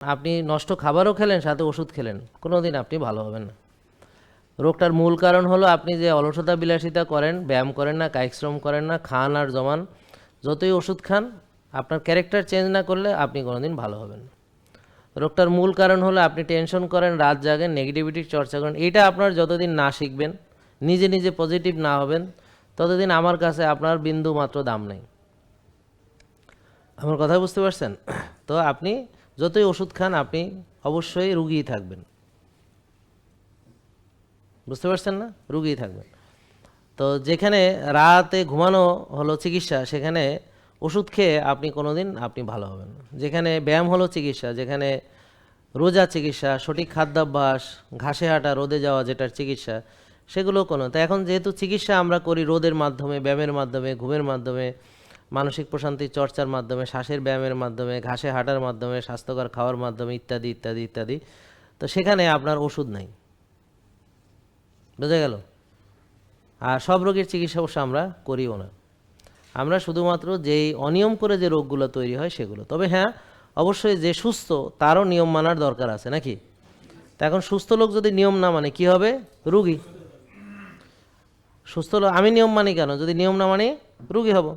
আপনি নষ্ট খাবারও খেলেন, সাথে ওষুধ খেলেন কোনো দিন আপনি ভালো হবেন না। রোগটার মূল কারণ হলো আপনি যে অলসতা, বিলাসিতা করেন, ব্যায়াম করেন না, কায়িক শ্রম করেন না, খান আর জমান, যতই ওষুধ খান, আপনার ক্যারেক্টার চেঞ্জ না করলে আপনি কোনোদিন ভালো হবেন না। রোগটার মূল কারণ হলো আপনি টেনশন করেন, রাত জাগেন নেগেটিভিটির চর্চা করেন, এটা আপনার যতদিন না শিখবেন, নিজে নিজে পজিটিভ না হবেন, ততদিন আমার কাছে আপনার বিন্দু মাত্র দাম নেই। আমার কথা বুঝতে পারছেন? তো আপনি যতই ওষুধ খান, আপনি অবশ্যই রুগীই থাকবেন। বুঝতে পারছেন না? রুগীই থাকবেন। তো যেখানে রাতে ঘুমানো হলো চিকিৎসা, সেখানে ওষুধ খেয়ে আপনি কোনোদিন আপনি ভালো হবেন যেখানে ব্যায়াম হলো চিকিৎসা, যেখানে রোজা চিকিৎসা, সঠিক খাদ্যাভ্যাস, ঘাসে হাঁটা, রোদে যাওয়া যেটার চিকিৎসা, সেগুলো কোনো। তো এখন যেহেতু চিকিৎসা আমরা করি রোদের মাধ্যমে, ব্যায়ামের মাধ্যমে, ঘুমের মাধ্যমে মানসিক প্রশান্তির চর্চার মাধ্যমে, শ্বাসের ব্যায়ামের মাধ্যমে, ঘাসে হাঁটার মাধ্যমে, স্বাস্থ্যকর খাওয়ার মাধ্যমে ইত্যাদি ইত্যাদি ইত্যাদি। তো সেখানে আপনার ওষুধ নাই। বোঝা গেল? আর সব রোগের চিকিৎসা অবশ্য আমরা করিও না। আমরা শুধুমাত্র যেই অনিয়ম করে যে রোগগুলো তৈরি হয় সেগুলো। তবে হ্যাঁ অবশ্যই যে সুস্থ, তারও নিয়ম মানার দরকার আছে, নাকি? তা এখন সুস্থ লোক যদি নিয়ম না মানে কি হবে? রুগী। সুস্থ লোক আমি নিয়ম মানি কেন? যদি নিয়ম না মানি, রুগী হব।